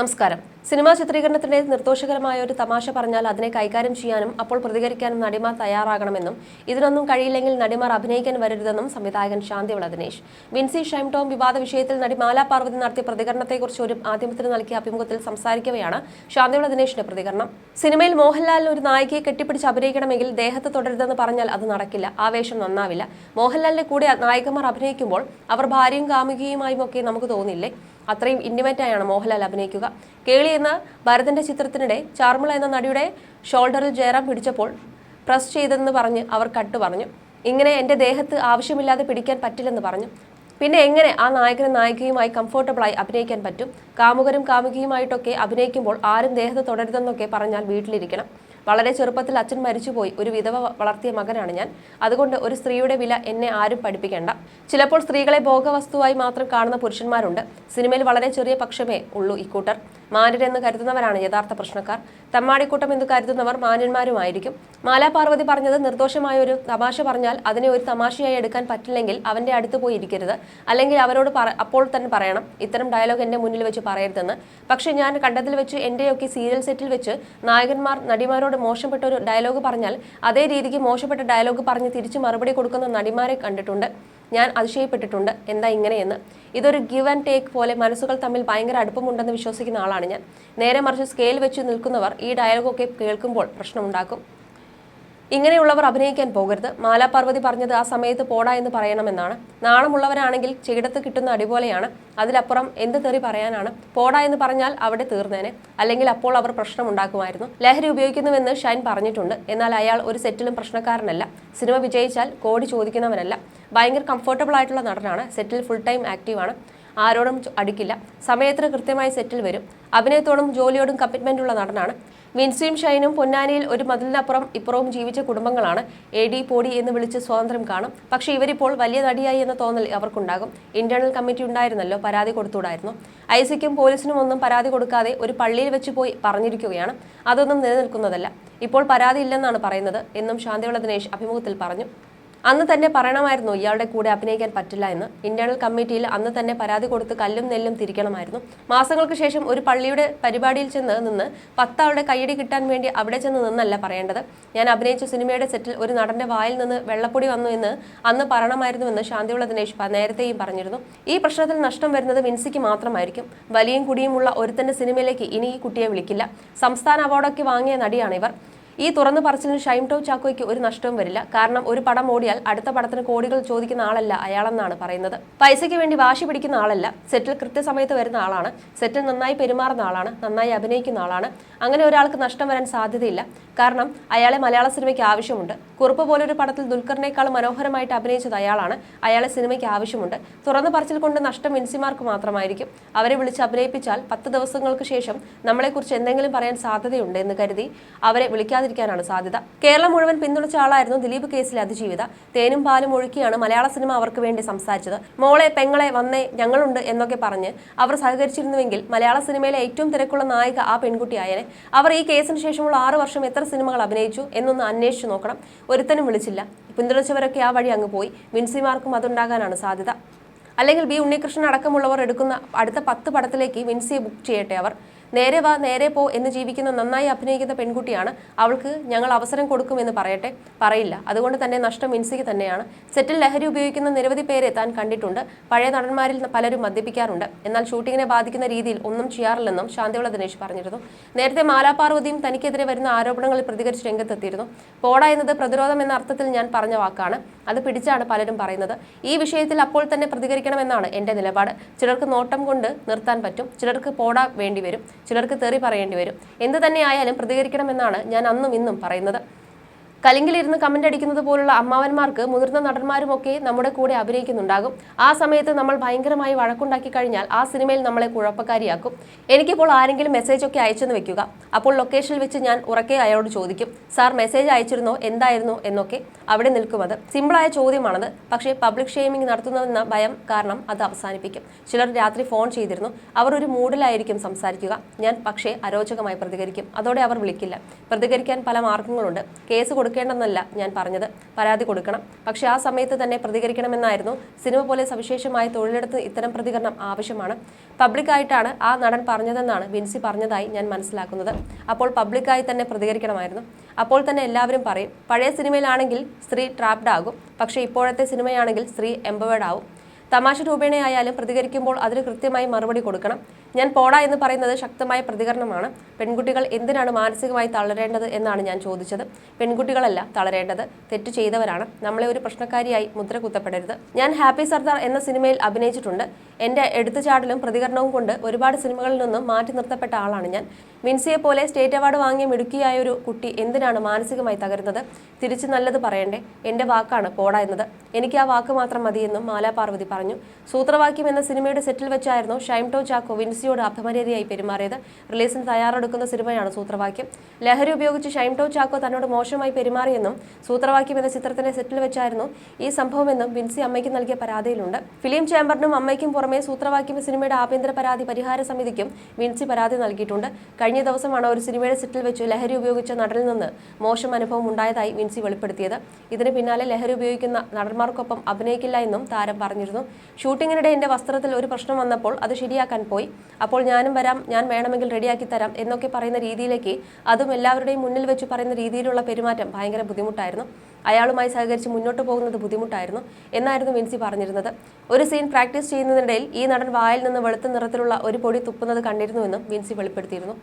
നമസ്കാരം. സിനിമാ ചിത്രീകരണത്തിന്റെ നിർദോഷകരമായ ഒരു തമാശ പറഞ്ഞാൽ അതിനെ കൈകാര്യം ചെയ്യാനും അപ്പോൾ പ്രതികരിക്കാനും നടിമാർ തയ്യാറാകണമെന്നും ഇതിനൊന്നും കഴിയില്ലെങ്കിൽ നടിമാർ അഭിനയിക്കാൻ വരരുതെന്നും സംവിധായകൻ ശാന്തിവിള ദിനേശ്. വിൻസി ഷൈംടോം വിവാദ വിഷയത്തിൽ നടി മാലാ പാർവതി നടത്തിയ പ്രതികരണത്തെക്കുറിച്ച് ഒരു മാധ്യമത്തിന് നൽകിയ അഭിമുഖത്തിൽ സംസാരിക്കവെയാണ് ശാന്തിവിള ദിനേശിന്റെ പ്രതികരണം. സിനിമയിൽ മോഹൻലാലിന് ഒരു നായികയെ കെട്ടിപ്പിടിച്ച് അഭിനയിക്കണമെങ്കിൽ ദേഹത്ത് തുടരുതെന്ന് പറഞ്ഞാൽ അത് നടക്കില്ല. ആവേശം നന്നാവില്ല. മോഹൻലാലിന്റെ കൂടെ നായികമാർ അഭിനയിക്കുമ്പോൾ അവർ ഭാര്യയും കാമുകിയുമായും ഒക്കെ നമുക്ക് തോന്നില്ലേ? അത്രയും ഇന്റിമേറ്റ് ആയാണ് മോഹൻലാൽ അഭിനയിക്കുക. കേളി എന്ന ഭരതന്റെ ചിത്രത്തിനിടെ ചാർമിള എന്ന നടിയുടെ ഷോൾഡറിൽ ജയറാം പിടിച്ചപ്പോൾ പ്രസ് ചെയ്തെന്ന് പറഞ്ഞ് അവർ കട്ട് പറഞ്ഞു. ഇങ്ങനെ എന്റെ ദേഹത്ത് ആവശ്യമില്ലാതെ പിടിക്കാൻ പറ്റില്ലെന്ന് പറഞ്ഞു. പിന്നെ എങ്ങനെ ആ നായകനും നായികയുമായി കംഫർട്ടബിളായി അഭിനയിക്കാൻ പറ്റും? കാമുകരും കാമുകിയുമായിട്ടൊക്കെ അഭിനയിക്കുമ്പോൾ ആരും ദേഹത്ത് തുടരുതെന്നൊക്കെ പറഞ്ഞാൽ വീട്ടിലിരിക്കണം. വളരെ ചെറുപ്പത്തിൽ അച്ഛൻ മരിച്ചുപോയി. ഒരു വിധവ വളർത്തിയ മകനാണ് ഞാൻ. അതുകൊണ്ട് ഒരു സ്ത്രീയുടെ വില എന്നെ ആരും പഠിപ്പിക്കേണ്ട. ചിലപ്പോൾ സ്ത്രീകളെ ഭോഗവസ്തുവായി മാത്രം കാണുന്ന പുരുഷന്മാരുണ്ട്. സിനിമയിൽ വളരെ ചെറിയ പക്ഷമേ ഉള്ളൂ ഇക്കൂട്ടർ മാന്യരെന്ന് കരുതുന്നവരാണ് യഥാർത്ഥ പ്രശ്നക്കാർ. തമ്മാടിക്കൂട്ടം എന്ന് കരുതുന്നവർ മാന്യന്മാരുമായിരിക്കും. മാലാപാർവതി പറഞ്ഞത് നിർദോഷമായ ഒരു തമാശ പറഞ്ഞാൽ അതിനെ ഒരു തമാശയായി എടുക്കാൻ പറ്റില്ലെങ്കിൽ അവന്റെ അടുത്ത് പോയി ഇരിക്കരുത്. അല്ലെങ്കിൽ അവരോട് അപ്പോൾ തന്നെ പറയണം. ഇത്തരം ഡയലോഗ് എന്റെ മുന്നിൽ വെച്ച് പറയരുതെന്ന്. പക്ഷേ ഞാൻ കണ്ടതിൽ വെച്ച് എന്റെയൊക്കെ സീരിയൽ സെറ്റിൽ വെച്ച് നായകന്മാർ നടിമാരോട് മോശപ്പെട്ട ഒരു ഡയലോഗ് പറഞ്ഞാൽ അതേ രീതിക്ക് മോശപ്പെട്ട ഡയലോഗ് പറഞ്ഞ് തിരിച്ച് മറുപടി കൊടുക്കുന്ന നടിമാരെ കണ്ടിട്ടുണ്ട്. ഞാൻ അതിശയപ്പെട്ടിട്ടുണ്ട്. എന്താ ഇങ്ങനെയെന്ന്? ഇതൊരു ഗിവ് ആൻഡ് ടേക്ക് പോലെ മനസ്സുകൾ തമ്മിൽ ഭയങ്കര അടുപ്പമുണ്ടെന്ന് വിശ്വസിക്കുന്ന ആളാണ് ഞാൻ. നേരെ മറിച്ച് സ്കെയിൽ വെച്ച് നിൽക്കുന്നവർ ഈ ഡയലോഗൊക്കെ കേൾക്കുമ്പോൾ പ്രശ്നമുണ്ടാക്കും. ഇങ്ങനെയുള്ളവർ അഭിനയിക്കാൻ പോകരുത്. മാലാപാർവതി പറഞ്ഞത് ആ സമയത്ത് പോടാ എന്ന് പറയണമെന്നാണ്. നാണമുള്ളവരാണെങ്കിൽ ചെയ്ടത്ത് കിട്ടുന്ന അടിപോലെയാണ്. അതിലപ്പുറം എന്ത് തെറി പറയാനാണ്? പോടാ എന്ന് പറഞ്ഞാൽ അവിടെ തീർന്നേനെ. അല്ലെങ്കിൽ അപ്പോൾ അവർ പ്രശ്നം ഉണ്ടാക്കുമായിരുന്നു. ലഹരി ഉപയോഗിക്കുന്നുവെന്ന് ഷൈൻ പറഞ്ഞിട്ടുണ്ട്. എന്നാൽ അയാൾ ഒരു സെറ്റിലും പ്രശ്നക്കാരനല്ല. സിനിമ വിജയിച്ചാൽ കോടി ചോദിക്കുന്നവനല്ല. ഭയങ്കര കംഫർട്ടബിൾ ആയിട്ടുള്ള നടനാണ്. സെറ്റിൽ ഫുൾ ടൈം ആക്റ്റീവാണ് ആരോടും അടിക്കില്ല. സമയത്തിന് കൃത്യമായി സെറ്റിൽ വരും. അഭിനയത്തോടും ജോലിയോടും കമ്മിറ്റ്മെന്റ് ഉള്ള നടനാണ്. വിൻസിയും ഷൈനും പൊന്നാനിയിൽ ഒരു മതിലിനപ്പുറം ഇപ്പുറവും ജീവിച്ച കുടുംബങ്ങളാണ്. എ ഡി പോടി എന്ന് വിളിച്ച് സ്വാതന്ത്ര്യം കാണും. പക്ഷേ ഇവരിപ്പോൾ വലിയ നടിയായി എന്ന തോന്നൽ അവർക്കുണ്ടാകും. ഇന്റേണൽ കമ്മിറ്റി ഉണ്ടായിരുന്നല്ലോ പരാതി കൊടുത്തുകൂടായിരുന്നു ഐസിക്കും പോലീസിനും ഒന്നും പരാതി കൊടുക്കാതെ ഒരു പള്ളിയിൽ വെച്ച് പോയി പറഞ്ഞിരിക്കുകയാണ്. അതൊന്നും നിലനിൽക്കുന്നതല്ല. ഇപ്പോൾ പരാതി ഇല്ലെന്നാണ് പറയുന്നത് എന്നും ശാന്തിയുള്ള ദിനേശ് അഭിമുഖത്തിൽ പറഞ്ഞു. അന്ന് തന്നെ പറയണമായിരുന്നു ഇയാളുടെ കൂടെ അഭിനയിക്കാൻ പറ്റില്ല എന്ന്. ഇന്റേണൽ കമ്മിറ്റിയിൽ അന്ന് തന്നെ പരാതി കൊടുത്ത് കല്ലും നെല്ലും തിരിക്കണമായിരുന്നു. മാസങ്ങൾക്ക് ശേഷം ഒരു പള്ളിയുടെ പരിപാടിയിൽ ചെന്ന് നിന്ന് പത്താളുടെ കൈയടി കിട്ടാൻ വേണ്ടി അവിടെ ചെന്ന് നിന്നല്ല പറയേണ്ടത്. ഞാൻ അഭിനയിച്ച സിനിമയുടെ സെറ്റിൽ ഒരു നടന്റെ വായിൽ നിന്ന് വെള്ളപ്പൊടി വന്നു എന്ന് അന്ന് പറയണമായിരുന്നുവെന്ന് ശാന്തിയുള്ള ദിനേശ് നേരത്തെയും പറഞ്ഞിരുന്നു. ഈ പ്രശ്നത്തിൽ നഷ്ടം വരുന്നത് വിൻസിക്ക് മാത്രമായിരിക്കും. വലിയും കുടിയുമുള്ള ഒരുത്തന്റെ സിനിമയിലേക്ക് ഇനി ഈ കുട്ടിയെ വിളിക്കില്ല. സംസ്ഥാന അവാർഡൊക്കെ വാങ്ങിയ നടിയാണ് ഇവർ. ഈ തുറന്നു പറച്ചിലിന് ഷൈം ടോ ചാക്കോയ്ക്ക് ഒരു നഷ്ടവും വരില്ല. കാരണം ഒരു പടം ഓടിയാൽ അടുത്ത പടത്തിന് കോടികൾ ചോദിക്കുന്ന ആളല്ല അയാളെന്നാണ് പറയുന്നത്. പൈസയ്ക്ക് വേണ്ടി വാശി പിടിക്കുന്ന ആളല്ല. സെറ്റിൽ കൃത്യസമയത്ത് വരുന്ന ആളാണ്. സെറ്റിൽ നന്നായി പെരുമാറുന്ന ആളാണ്. നന്നായി അഭിനയിക്കുന്ന ആളാണ്. അങ്ങനെ ഒരാൾക്ക് നഷ്ടം വരാൻ സാധ്യതയില്ല. കാരണം അയാളെ മലയാള സിനിമയ്ക്ക് ആവശ്യമുണ്ട്. കുറുപ്പ് പോലൊരു പടത്തിൽ ദുൽഖറിനേക്കാൾ മനോഹരമായിട്ട് അഭിനയിച്ചത് അയാളാണ്. അയാളെ സിനിമയ്ക്ക് ആവശ്യമുണ്ട്. തുറന്നു പറച്ചിൽ കൊണ്ട് നഷ്ടം മിൻസിമാർക്ക് മാത്രമായിരിക്കും. അവരെ വിളിച്ച് അഭിനയിപ്പിച്ചാൽ പത്ത് ദിവസങ്ങൾക്ക് ശേഷം നമ്മളെക്കുറിച്ച് എന്തെങ്കിലും പറയാൻ സാധ്യതയുണ്ട് എന്ന് കരുതി അവരെ വിളിക്കാതിരിക്കാനാണ് സാധ്യത. കേരളം മുഴുവൻ പിന്തുണച്ച ആളായിരുന്നു ദിലീപ് കേസിലെ അതിജീവിത. തേനും പാലും ഒഴുക്കിയാണ് മലയാള സിനിമ അവർക്ക് വേണ്ടി സംസാരിച്ചത്. മോളെ പെങ്ങളെ വന്നേ ഞങ്ങളുണ്ട് എന്നൊക്കെ പറഞ്ഞ് അവർ സഹകരിച്ചിരുന്നുവെങ്കിൽ മലയാള സിനിമയിലെ ഏറ്റവും തിരക്കുള്ള നായിക ആ പെൺകുട്ടിയായനെ. അവർ ഈ കേസിന് ശേഷമുള്ള ആറ് വർഷം എത്ര സിനിമകൾ അഭിനയിച്ചു എന്നൊന്ന് അന്വേഷിച്ചു നോക്കണം. ഒരുത്തനും വിളിച്ചില്ല. പിന്തുണച്ചവരൊക്കെ ആ വഴി അങ്ങ് പോയി. വിൻസിമാർക്കും അതുണ്ടാകാനാണ് സാധ്യത. അല്ലെങ്കിൽ ബി ഉണ്ണികൃഷ്ണൻ അടക്കമുള്ളവർ എടുക്കുന്ന അടുത്ത പത്ത് പടത്തിലേക്ക് വിൻസിയെ ബുക്ക് ചെയ്യട്ടെ അവർ. നേരെ വാ നേരെ പോ എന്ന് ജീവിക്കുന്ന നന്നായി അഭിനയിക്കുന്ന പെൺകുട്ടിയാണ്. അവൾക്ക് ഞങ്ങൾ അവസരം കൊടുക്കുമെന്ന് പറയട്ടെ. പറയില്ല. അതുകൊണ്ട് തന്നെ നഷ്ടം മിൻസിക്ക് തന്നെയാണ്. സെറ്റിൽ ലഹരി ഉപയോഗിക്കുന്ന നിരവധി പേരെ താൻ കണ്ടിട്ടുണ്ട്. പഴയ നടന്മാരിൽ പലരും മദ്യപിക്കാറുണ്ട്. എന്നാൽ ഷൂട്ടിങ്ങിനെ ബാധിക്കുന്ന രീതിയിൽ ഒന്നും ചെയ്യാറില്ലെന്നും ശാന്തിവിള ദിനേശ് പറഞ്ഞിരുന്നു. നേരത്തെ മാലാപാർവതിയും തനിക്കെതിരെ വരുന്ന ആരോപണങ്ങളിൽ പ്രതികരിച്ച് രംഗത്തെത്തിയിരുന്നു. പോട എന്നത് പ്രതിരോധം എന്ന അർത്ഥത്തിൽ ഞാൻ പറഞ്ഞ വാക്കാണ്. അത് പിടിച്ചാണ് പലരും പറയുന്നത്. ഈ വിഷയത്തിൽ അപ്പോൾ തന്നെ പ്രതികരിക്കണമെന്നാണ് എന്റെ നിലപാട്. ചിലർക്ക് നോട്ടം കൊണ്ട് നിർത്താൻ പറ്റും. ചിലർക്ക് പോട വേണ്ടി വരും. ചിലർക്ക് തെറി പറയേണ്ടി വരും. എന്ത് തന്നെ ആയാലും പ്രതികരിക്കണമെന്നാണ് ഞാൻ അന്നും ഇന്നും പറയുന്നത്. കലിങ്കിലിരുന്ന് കമന്റ് അടിക്കുന്നത് പോലുള്ള അമ്മാവന്മാർക്ക് മുതിർന്ന നടന്മാരുമൊക്കെ നമ്മുടെ കൂടെ അഭിനയിക്കുന്നുണ്ടാകും. ആ സമയത്ത് നമ്മൾ ഭയങ്കരമായി വഴക്കുണ്ടാക്കി കഴിഞ്ഞാൽ ആ സിനിമയിൽ നമ്മളെ കുഴപ്പക്കാരിയാക്കും. എനിക്കിപ്പോൾ ആരെങ്കിലും മെസ്സേജ് ഒക്കെ അയച്ചെന്ന് വെക്കുക. അപ്പോൾ ലൊക്കേഷനിൽ വെച്ച് ഞാൻ ഉറക്കെ അയാളോട് ചോദിക്കും. സാർ മെസ്സേജ് അയച്ചിരുന്നോ? എന്തായിരുന്നോ? എന്നൊക്കെ അവിടെ നിൽക്കും അത് സിമ്പിളായ ചോദ്യമാണത്. പക്ഷേ പബ്ലിക് ഷെയ്മിംഗ് നടത്തുന്നതെന്ന ഭയം കാരണം അത് അവസാനിപ്പിക്കും. ചിലർ രാത്രി ഫോൺ ചെയ്തിരുന്നു. അവർ ഒരു മൂഡിലായിരിക്കും സംസാരിക്കുക. ഞാൻ പക്ഷേ അരോചകമായി പ്രതികരിക്കും. അതോടെ അവർ വിളിക്കില്ല. പ്രതികരിക്കാൻ പല മാർഗങ്ങളുണ്ട്. കേസ് കൊടുക്കാൻ കൊടുക്കേണ്ടെന്നല്ല ഞാൻ പറഞ്ഞത്. പരാതി കൊടുക്കണം. പക്ഷെ ആ സമയത്ത് തന്നെ പ്രതികരിക്കണമെന്നായിരുന്നു. സിനിമ പോലെ സവിശേഷമായ തൊഴിലെടുത്ത് ഇത്തരം പ്രതികരണം ആവശ്യമാണ്. പബ്ലിക്കായിട്ടാണ് ആ നടൻ പറഞ്ഞതെന്നാണ് വിൻസി പറഞ്ഞതായി ഞാൻ മനസ്സിലാക്കുന്നത്. അപ്പോൾ പബ്ലിക്കായി തന്നെ പ്രതികരിക്കണമായിരുന്നു. അപ്പോൾ തന്നെ എല്ലാവരും പറയും പഴയ സിനിമയിലാണെങ്കിൽ സ്ത്രീ ട്രാപ്ഡ് ആകും. പക്ഷേ ഇപ്പോഴത്തെ സിനിമയാണെങ്കിൽ സ്ത്രീ എംപവേർഡ് ആവും. തമാശ രൂപേണയായാലും പ്രതികരിക്കുമ്പോൾ അതിന് കൃത്യമായി മറുപടി കൊടുക്കണം. ഞാൻ പോടാ എന്ന് പറയുന്നത് ശക്തമായ പ്രതികരണമാണ്. പെൺകുട്ടികൾ എന്തിനാണ് മാനസികമായി തളരേണ്ടത് എന്നാണ് ഞാൻ ചോദിച്ചത്. പെൺകുട്ടികളല്ല തളരേണ്ടത്. തെറ്റ് ചെയ്തവരാണ്. നമ്മളെ ഒരു പ്രശ്നക്കാരിയായി മുദ്ര കുത്തപ്പെടരുത്. ഞാൻ ഹാപ്പി സർദാർ എന്ന സിനിമയിൽ അഭിനയിച്ചിട്ടുണ്ട്. എന്റെ എടുത്തുചാടലും പ്രതികരണവും കൊണ്ട് ഒരുപാട് സിനിമകളിൽ നിന്നും മാറ്റി നിർത്തപ്പെട്ട ആളാണ് ഞാൻ. വിൻസിയെ പോലെ സ്റ്റേറ്റ് അവാർഡ് വാങ്ങിയ മിടുക്കിയായ ഒരു കുട്ടി എന്തിനാണ് മാനസികമായി തകരുന്നത്? തിരിച്ചു നല്ലത് പറയണ്ടേ? എന്റെ വാക്കാണ് പോടാ എന്നത് എനിക്ക് ആ വാക്ക് മാത്രം മതിയെന്നും മാലാ പാർവതി പറഞ്ഞു. സൂത്രവാക്യം എന്ന സിനിമയുടെ സെറ്റിൽ വെച്ചായിരുന്നു ഷൈം ടോ ചാക്കോ വിൻസിയോട് അപമര്യാദയായി പെരുമാറിയത്. റിലീസിന് തയ്യാറെടുക്കുന്ന സിനിമയാണ് സൂത്രവാക്യം. ലഹരി ഉപയോഗിച്ച് ഷൈം ടോ ചാക്കോ തന്നോട് മോശമായി പെരുമാറിയെന്നും സൂത്രവാക്യം എന്ന ചിത്രത്തിന്റെ സെറ്റിൽ വെച്ചായിരുന്നു ഈ സംഭവമെന്നും വിൻസി അമ്മയ്ക്ക് നൽകിയ പരാതിയിലുണ്ട്. ഫിലിം ചേംബറിനും അമ്മയ്ക്കും പുറമെ സൂത്രവാക്യം സിനിമയുടെ ആഭ്യന്തര പരാതി പരിഹാര സമിതിക്കും വിൻസി പരാതി നൽകിയിട്ടുണ്ട്. കഴിഞ്ഞ ദിവസമാണ് ഒരു സിനിമയുടെ സെറ്റിൽ വെച്ച് ലഹരി ഉപയോഗിച്ച നടനിൽ നിന്ന് മോശം അനുഭവം ഉണ്ടായതായി വിൻസി വെളിപ്പെടുത്തിയത്. ഇതിന് പിന്നാലെ ലഹരി ഉപയോഗിക്കുന്ന നടന്മാർക്കൊപ്പം അഭിനയിക്കില്ല എന്നും താരം പറഞ്ഞിരുന്നു. ഷൂട്ടിങ്ങിനിടെ എന്റെ വസ്ത്രത്തിൽ ഒരു പ്രശ്നം വന്നപ്പോൾ അത് ശരിയാക്കാൻ പോയി. അപ്പോൾ ഞാനും വരാം ഞാൻ വേണമെങ്കിൽ റെഡിയാക്കി തരാം എന്നൊക്കെ പറയുന്ന രീതിയിലേക്ക് അതും എല്ലാവരുടെയും മുന്നിൽ വെച്ച് പറയുന്ന രീതിയിലുള്ള പെരുമാറ്റം ഭയങ്കര ബുദ്ധിമുട്ടായിരുന്നു. അയാളുമായി സഹകരിച്ച് മുന്നോട്ട് പോകുന്നത് ബുദ്ധിമുട്ടായിരുന്നു. എന്നായിരുന്നു വിൻസി പറഞ്ഞിരുന്നത്. ഒരു സീൻ പ്രാക്ടീസ് ചെയ്യുന്നതിനിടയിൽ ഈ നടൻ വായിൽ നിന്ന് വെളുത്ത നിറത്തിലുള്ള ഒരു പൊടി തുപ്പുന്നത് കണ്ടിരുന്നുവെന്നും വിൻസി വെളിപ്പെടുത്തിയിരുന്നു.